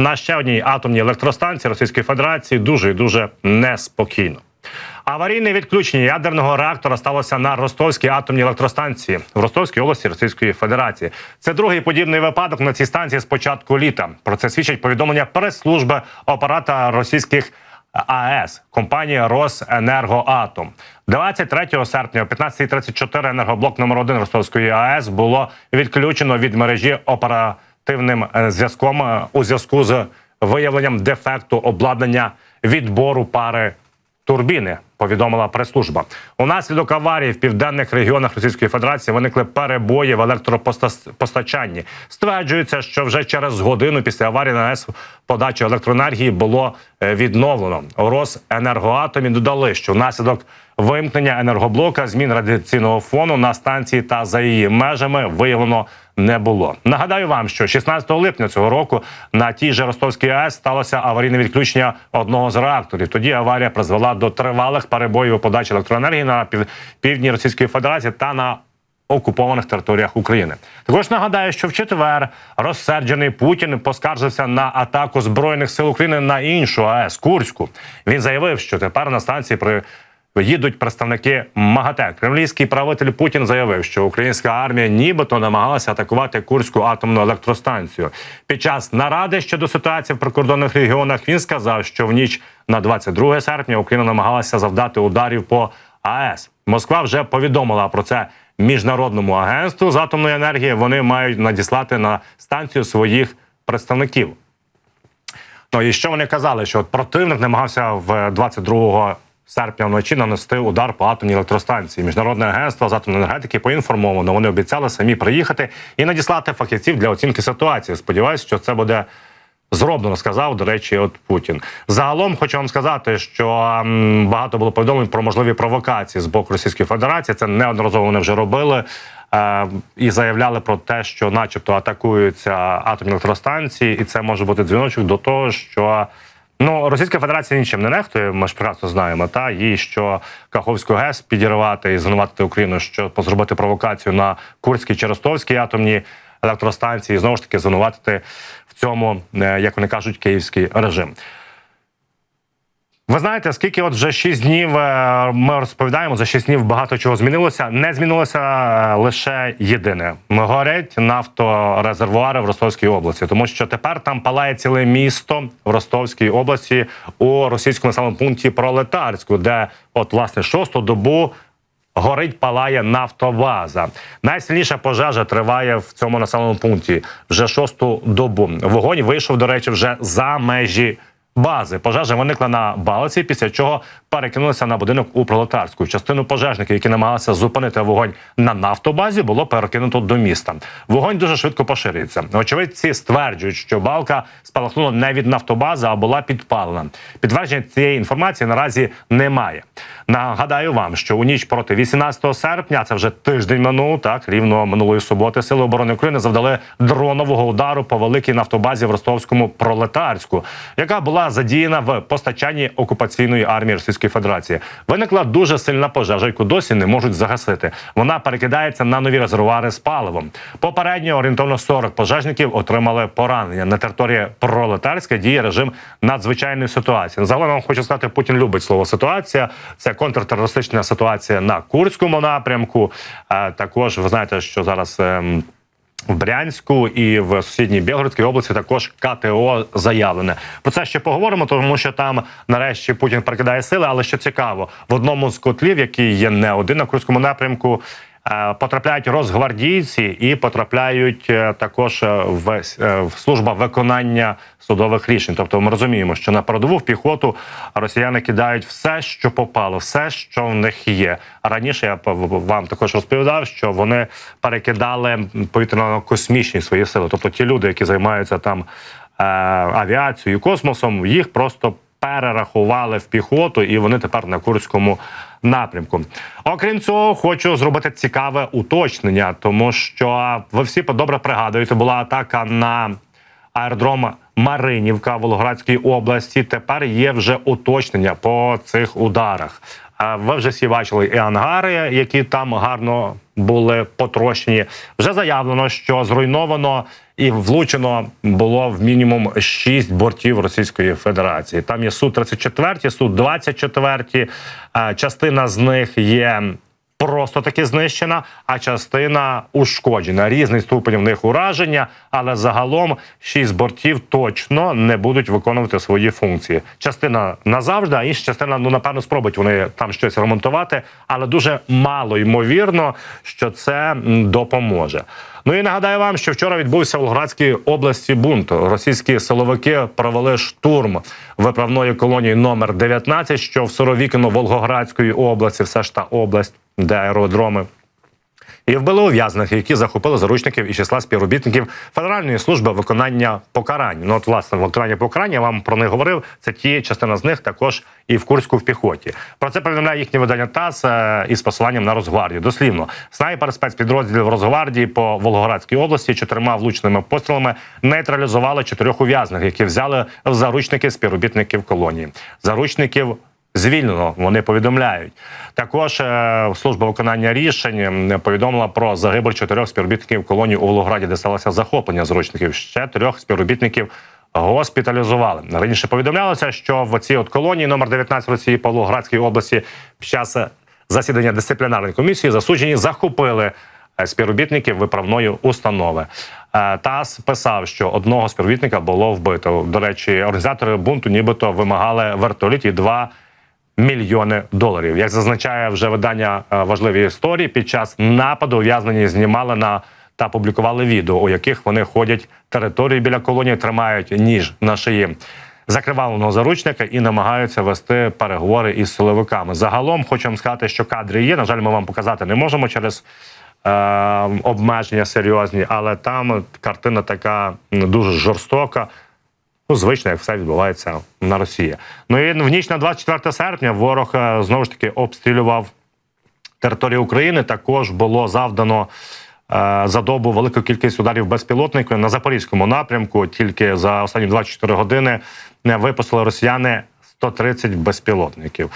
на ще одній атомній електростанції Російської Федерації дуже і дуже неспокійно. Аварійне відключення ядерного реактора сталося на Ростовській атомній електростанції в Ростовській області Російської Федерації. Це другий подібний випадок на цій станції з початку літа. Про це свідчить повідомлення прес-служби оператора російських АЕС компанії Росенергоатом. 23 серпня о 15.34 енергоблок номер 1 Ростовської АЕС було відключено від мережі оперативним е, зв'язком е, у зв'язку з виявленням дефекту обладнання відбору пари турбіни. Повідомила прес-служба. Унаслідок аварії в південних регіонах Російської Федерації виникли перебої в електропостачанні. Стверджується, що вже через годину після аварії на АЕС подачу електроенергії було е, відновлено. Росенергоатомі додали, що внаслідок вимкнення енергоблока змін радіаційного фону на станції та за її межами виявлено не було. Нагадаю вам, що 16 липня цього року на тій же Ростовській АЕС сталося аварійне відключення одного з реакторів. Тоді аварія призвела до тривалих перебоїв у подачі електроенергії на пів- півдні Російської Федерації та на окупованих територіях України. Також нагадаю, що в четвер розсерджений Путін поскаржився на атаку збройних сил України на іншу АЕС Курську. Він заявив, що тепер на станції при Їдуть представники МАГАТЕ. Кремлівський правитель Путін заявив, що українська армія нібито намагалася атакувати Курську атомну електростанцію. Під час наради щодо ситуації в прикордонних регіонах він сказав, що в ніч на 22 серпня Україна намагалася завдати ударів по АЕС. Москва вже повідомила про це міжнародному агентству з атомної енергії. Вони мають надіслати на станцію своїх представників. Ну і що вони казали? Що от противник намагався в 22 серпня вночі нанести удар по атомній електростанції. Міжнародне агентство з атомної енергетики поінформовано. Вони обіцяли самі приїхати і надіслати фахівців для оцінки ситуації. Сподіваюсь, що це буде. Зроблено, сказав, до речі, от Путін. Загалом хочу вам сказати, що багато було повідомлень про можливі провокації з боку Російської Федерації. Це неодноразово вони вже робили е, і заявляли про те, що, начебто, атакуються атомні електростанції, і це може бути дзвіночок до того, що ну Російська Федерація нічим не нехтує. Ми ж прекрасно знаємо. Та їй що Каховську ГЕС підірвати і звинуватити Україну, що зробити провокацію на Курській чи Ростовській атомні електростанції, і знову ж таки звинуватити в цьому, е, як вони кажуть, київський режим. Ви знаєте, скільки от вже 6 днів е, ми розповідаємо, за 6 днів багато чого змінилося. Не змінилося е, лише єдине. Горять нафторезервуари в Ростовській області, тому що тепер там палає ціле місто в Ростовській області у російському населеному пункті Пролетарську, де от власне шосту добу. Горить палає нафтобаза. Найсильніша пожежа триває в цьому населеному пункті вже шосту добу. Вогонь вийшов, до речі, вже за межі бази. Пожежа виникла на балиці, після чого перекинулася на будинок у пролетарську. Частину пожежників, які намагалися зупинити вогонь на нафтобазі, було перекинуто до міста. Вогонь дуже швидко поширюється. Очевидці стверджують, що балка спалахнула не від нафтобази, а була підпалена. Підтвердження цієї інформації наразі немає. Нагадаю вам, що у ніч проти 18 серпня, це вже тиждень минув, так рівно минулої суботи, сили оборони України завдали дронового удару по великій нафтобазі в ростовському пролетарську, яка була задіяна в постачанні окупаційної армії Російської Федерації. Виникла дуже сильна пожежа, яку досі не можуть загасити. Вона перекидається на нові резервуари з паливом. Попередньо орієнтовно 40 пожежників отримали поранення. На території пролетарська діє режим надзвичайної ситуації. Загалом вам хочу сказати, Путін любить слово ситуація. Це контртерористична ситуація на Курському напрямку. Е, Також ви знаєте, що зараз. В Брянську і в сусідній Білгородській області також КТО заявлене. Про це ще поговоримо, тому що там нарешті Путін прикидає сили. Але що цікаво, в одному з котлів, який є не один на Курському напрямку. Е, Потрапляють розгвардійці і потрапляють е, також е, в, в служба виконання судових рішень. Тобто, ми розуміємо, що на передову в піхоту росіяни кидають все, що попало, все, що в них є. Раніше я вам також розповідав, що вони перекидали повітряно-космічні свої сили. Тобто, ті люди, які займаються там авіацією, космосом, їх просто перерахували в піхоту, і вони тепер на Курському напрямку. Окрім цього, хочу зробити цікаве уточнення, тому що ви всі добре пригадуєте, була атака на аеродром Маринівка в Волгоградській області. Тепер є вже уточнення по цих ударах. Ви вже всі бачили і ангари, які там гарно були потрощені. Вже заявлено, що зруйновано І влучено було в мінімум 6 бортів Російської Федерації. Там є су 34 су 24 Е, Частина з них є просто таки знищена, а частина ушкоджена. Різний ступень в них ураження, але загалом шість бортів точно не будуть виконувати свої функції. Частина назавжди, а інша частина, ну напевно, спробують вони там щось ремонтувати, але дуже мало ймовірно, що це допоможе. Ну і нагадаю вам, що вчора відбувся в Волгоградській області бунт. Російські силовики провели штурм виправної колонії номер 19, що в Соровікино Волгоградської області, все ж та область, де аеродроми. І вбили ув'язнених, які захопили заручників із числа співробітників Федеральної служби виконання покарань. Ну от власне виконання покарань я вам про них говорив. Це ті частина з них також і в Курську в піхоті. Про це повідомляє їхнє видання ТАСС е, із посиланням на Росгвардію. Дослівно снайпер спецпідрозділів Росгвардії по Волгоградській області чотирма влучними пострілами нейтралізували чотирьох ув'язнених, які взяли в заручники співробітників колонії. Заручників Звільнено вони повідомляють. Також е, служба виконання рішень повідомила про загибель чотирьох співробітників колонії у Волограді, де сталося захоплення зручників. Ще трьох співробітників госпіталізували. Раніше повідомлялося, що в цій от колонії номер 19 Росії по Волгоградській області під час засідання дисциплінарної комісії засуджені захопили е, співробітників виправної установи. Е, ТАСС писав, що одного співробітника було вбито. До речі, організатори бунту нібито вимагали вертоліт і два мільйони доларів. Як зазначає вже видання е, важливі історії, під час нападу ув'язнені знімали на та публікували відео, у яких вони ходять територію біля колонії, тримають ніж на шиї закриваленого заручника і намагаються вести переговори із силовиками. Загалом хочу сказати, що кадри є. На жаль, ми вам показати не можемо через е, обмеження серйозні, але там картина така дуже жорстока. Ну, звично, як все відбувається на Росії. Ну і в ніч на 24 серпня ворог е, знову ж таки обстрілював територію України. Також було завдано е, за добу велику кількість ударів безпілотників на запорізькому напрямку. Тільки за останні 24 години не випустили росіяни 130 безпілотників.